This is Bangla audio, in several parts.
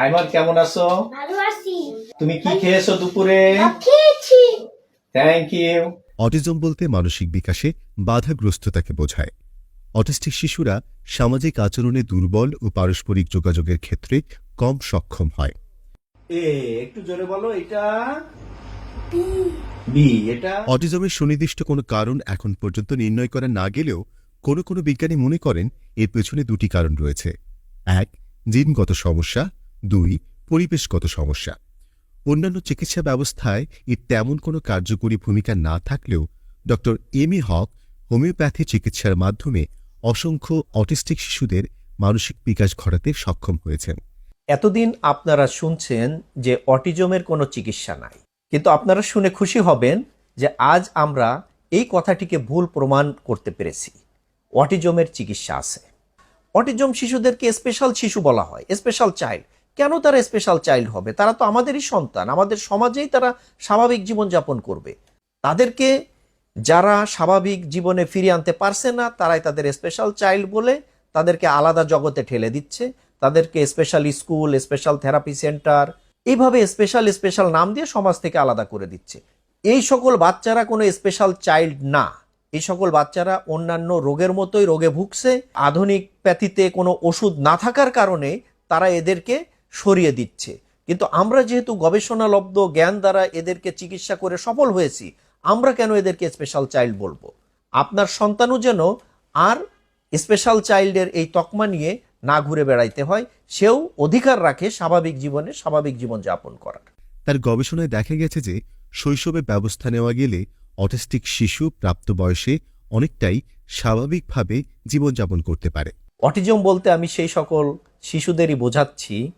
আইমান কেমন আছো? ভালো আছি। তুমি কি খেয়েছো দুপুরে? খেয়েছি। থ্যাংক ইউ অটিজম বলতে মানসিক বিকাশে বাধাগ্রস্ততাকে বোঝায়। অটিস্টিক শিশুরা সামাজিক আচরণে দুর্বল ও পারস্পরিক যোগাযোগের ক্ষেত্রে কম সক্ষম হয়। এ একটু জোরে বলো এটা? বি এটা? অটিজমের সুনির্দিষ্ট কোনো কারণ এখন পর্যন্ত নির্ণয় করা না গেলেও কোনো কোনো বিজ্ঞানী মনে করেন এর পেছনে দুটি কারণ রয়েছে। এক জিনগত সমস্যা দুই, পরিবেশগত সমস্যা। অন্যান্য চিকিৎসা ব্যবস্থায় এর তেমন কোনো কার্যকরী ভূমিকা না থাকলেও ড এম এ হক হোমিওপ্যাথি চিকিৎসার মাধ্যমে অসংখ্য অটিস্টিক শিশুদের মানসিক বিকাশ ঘটাতে সক্ষম হয়েছেন। এতদিন আপনারা শুনছেন যে অটিজমের কোনো চিকিৎসা নাই। কিন্তু আপনারা শুনে খুশি হবেন যে আজ আমরা এই কথাটিকে ভুল প্রমাণ করতে পেরেছি। অটিজমের চিকিৎসা আছে। অটিজম শিশুদেরকে স্পেশাল শিশু বলা হয় স্পেশাল চাইল্ড কেন তারা স্পেশাল চাইল্ড হবে? তারা তো আমাদেরই সন্তান। আমাদের সমাজেই তারা স্বাভাবিক জীবনযাপন করবে। তাদেরকে যারা স্বাভাবিক জীবনে ফিরিয়ে আনতে পারছে না, তারাই তাদের স্পেশাল চাইল্ড বলে তাদেরকে আলাদা জগতে ঠেলে দিচ্ছে। তাদেরকে special school special therapy centre এইভাবে স্পেশাল স্পেশাল নাম দিয়ে সমাজ থেকে আলাদা করে দিচ্ছে। এই সকল বাচ্চারা কোনো স্পেশাল চাইল্ড না। এই সকল বাচ্চারা অন্যান্য রোগের মতোই রোগে ভুগছে। আধুনিক প্যাথিতে কোনো ওষুধ না থাকার কারণে তারা এদেরকে সরিয়ে দিচ্ছে। কিন্তু আমরা যেহেতু গবেষণালব্ধ জ্ঞান দ্বারা এদেরকে চিকিৎসা করে সফল হয়েছি আমরা কেন এদেরকে স্পেশাল চাইল্ড বলব? আপনার সন্তানও যেন আর স্পেশাল চাইল্ডের এই তকমা নিয়ে না ঘুরে বেড়াইতে হয় সেও অধিকার রাখে স্বাভাবিক জীবনে স্বাভাবিক জীবন যাপন করার। তার গবেষণায় দেখা গেছে যে শৈশবে ব্যবস্থা নেওয়া গেলে অটিস্টিক শিশু প্রাপ্ত বয়সে অনেকটাই স্বাভাবিকভাবে জীবনযাপন করতে পারে। অটিজম বলতে আমি সেই সকল শিশুদেরই বোঝাচ্ছি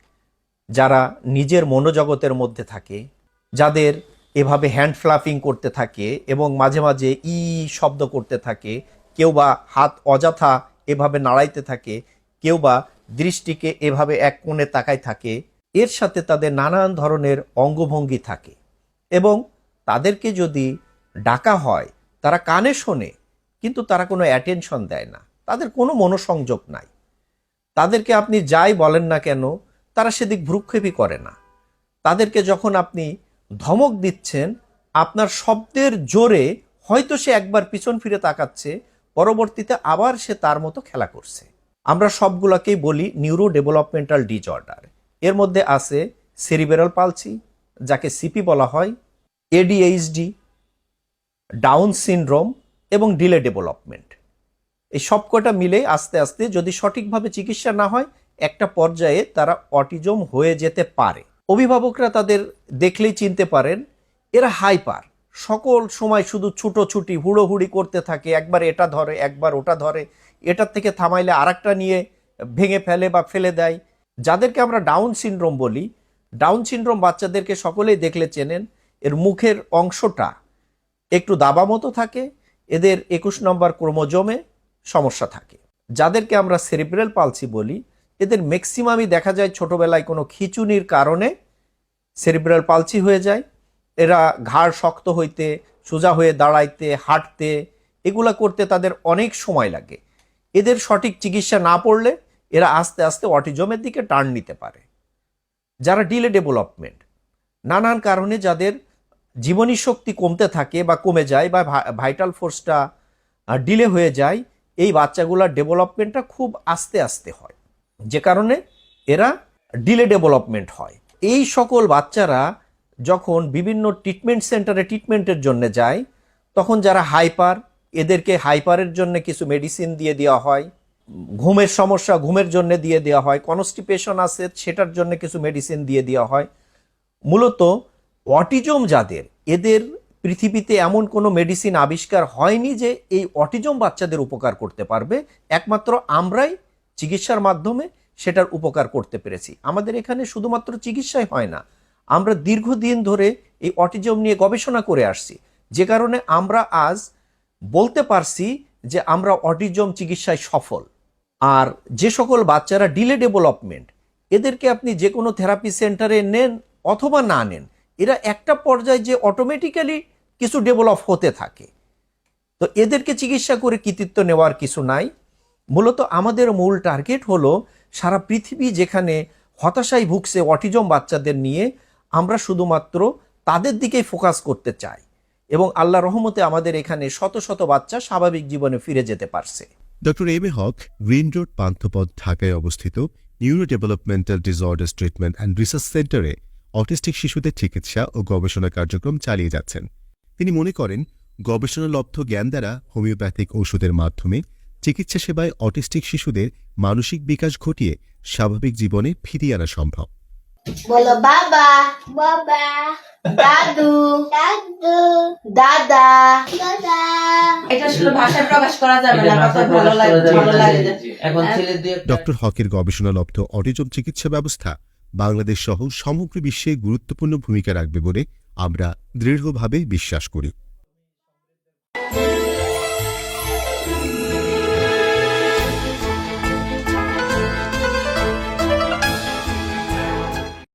যারা নিজের মনোজগতের মধ্যে থাকে, যাদের এভাবে হ্যান্ড ফ্লাফিং করতে থাকে এবং মাঝে মাঝে ই শব্দ করতে থাকে, কেউ বা হাত অযথা এভাবে নাড়াইতে থাকে, কেউ বা দৃষ্টিকে এভাবে এক কোণে তাকায় থাকে, এর সাথে তাদের নানান ধরনের অঙ্গভঙ্গি থাকে এবং তাদেরকে যদি ডাকা হয়, তারা কানে শোনে, কিন্তু তারা কোনো অ্যাটেনশন দেয় না। তাদের কোনো মনোসংযোগ নাই। তাদেরকে আপনি যাই বলেন না কেন তারা সেদিক ভ্রুক্ষেপই করে না। তাদেরকে যখন আপনি ধমক দিচ্ছেন, আপনার শব্দের জোরে হয়তো সে একবার পিছন ফিরে তাকাচ্ছে, পরবর্তীতে আবার সে তার মতো খেলা করছে। আমরা সবগুলোকেই বলি নিউরো ডেভেলপমেন্টাল ডিজঅর্ডার এর মধ্যে আছে সেরিবেরাল পালসি যাকে সিপি বলা হয় A D H D down syndrome এবং ডিলে ডেভেলপমেন্ট এই সবকটা মিলে আস্তে আস্তে যদি সঠিকভাবে চিকিৎসা না হয় একটা পর্যায়ে তারা অটিজম হয়ে যেতে পারে। অভিভাবকরা তাদের দেখলেই চিনতে পারেন, এরা হাইপার। সকল সময় শুধু ছুটোছুটি, হুড়োহুড়ি করতে থাকে, একবার এটা ধরে, একবার ওটা ধরে। এটার থেকে থামাইলে আরেকটা নিয়ে ভেঙে ফেলে বা ফেলে দেয়। যাদেরকে আমরা ডাউন সিনড্রোম বলি, ডাউন সিনড্রোম বাচ্চাদেরকে সকলেই দেখলে চেনেন, এর মুখের অংশটা একটু দাবা মতো থাকে, এদের একুশ নম্বর ক্রোমোজোমে সমস্যা থাকে। যাদেরকে আমরা সেরিব্রাল পালসি বলি এদের ম্যাক্সিমামই দেখা যায় ছোটবেলায় কোনো খিচুনির কারণে সেরিব্রাল পালসি হয়ে যায়। এরা ঘাড় শক্ত হইতে, সোজা হয়ে দাঁড়াইতে, হাঁটতে, এগুলা করতে তাদের অনেক সময় লাগে। এদের সঠিক চিকিৎসা না পড়লে এরা আস্তে আস্তে অটিজমের দিকে টার্ন নিতে পারে। যারা ডিলে ডেভেলপমেন্ট নানান কারণে যাদের জীবনী শক্তি কমতে থাকে বা কমে যায় বা ভাইটাল ফোর্সটা ডিলে হয়ে যায়, এই বাচ্চাগুলোর ডেভেলপমেন্টটা খুব আস্তে আস্তে হয়। যে কারণে এরা ডিলে ডেভেলপমেন্ট হয়। এই সকল বাচ্চারা যখন বিভিন্ন ট্রিটমেন্ট সেন্টারে ট্রিটমেন্টের জন্য যায়, তখন যারা হাইপার এদেরকে হাইপারের জন্য কিছু মেডিসিন দিয়ে দেওয়া হয়, ঘুমের সমস্যা ঘুমের জন্য দিয়ে দেওয়া হয় কনস্টিপেশন আছে সেটার জন্য কিছু মেডিসিন দিয়ে দেওয়া হয়। মূলত অটিজম যাদের, এদের পৃথিবীতে এমন কোনো মেডিসিন আবিষ্কার হয়নি যে এই অটিজম বাচ্চাদের উপকার করতে পারবে। একমাত্র আমরাই চিকিৎসার মাধ্যমে সেটার উপকার করতে পেরেছি। আমাদের এখানে শুধুমাত্র চিকিৎসাই হয় না, আমরা দীর্ঘদিন ধরে এই অটিজম নিয়ে গবেষণা করে আসছি। যে কারণে আমরা আজ বলতে পারছি যে আমরা অটিজম চিকিৎসায় সফল। আর যে সকল বাচ্চারা ডিলে ডেভেলপমেন্ট, এদেরকে আপনি যে কোনো থেরাপি সেন্টারে নেন অথবা না নেন, এরা একটা পর্যায়ে যে অটোমেটিক্যালি কিছু ডেভেলপ হতে থাকে। তো এদেরকে চিকিৎসা করে কৃতিত্ব নেওয়ার কিছু নাই। মূলত আমাদের মূল টার্গেট হলো সারা পৃথিবী যেখানে হতাশায় ভুগছে অটিজম বাচ্চাদের নিয়ে, আমরা শুধুমাত্র তাদের দিকেই ফোকাস করতে চাই এবং আল্লাহ রহমতে আমাদের এখানে শত শত বাচ্চা স্বাভাবিক জীবনে ফিরে যেতে পারছে। Doctor M A Haque, green road, Panthapath, ঢাকায় অবস্থিত neuro developmental disorders treatment and research সেন্টারে অটিস্টিক শিশুদের চিকিৎসা ও গবেষণা কার্যক্রম চালিয়ে যাচ্ছেন। তিনি মনে করেন, গবেষণালব্ধ জ্ঞান দ্বারা হোমিওপ্যাথিক ওষুধের মাধ্যমে চিকিৎসা সেবায় অটিস্টিক শিশুদের মানসিক বিকাশ ঘটিয়ে স্বাভাবিক জীবনে ফিরিয়ে আনা সম্ভব। বলো বাবা। বাবা। দাদু। দাদু। দাদা। দাদা। এটা শুধু ভাষায় প্রকাশ করা যাবে না কত ভালো লাগে ভালো লাগে এখন ছেলে দুই ডক্টর হকের গবেষণালব্ধ অটিজম চিকিৎসা ব্যবস্থা বাংলাদেশ সহ সমগ্র বিশ্বে গুরুত্বপূর্ণ ভূমিকা রাখবে বলে আমরা দৃঢ়ভাবে বিশ্বাস করি।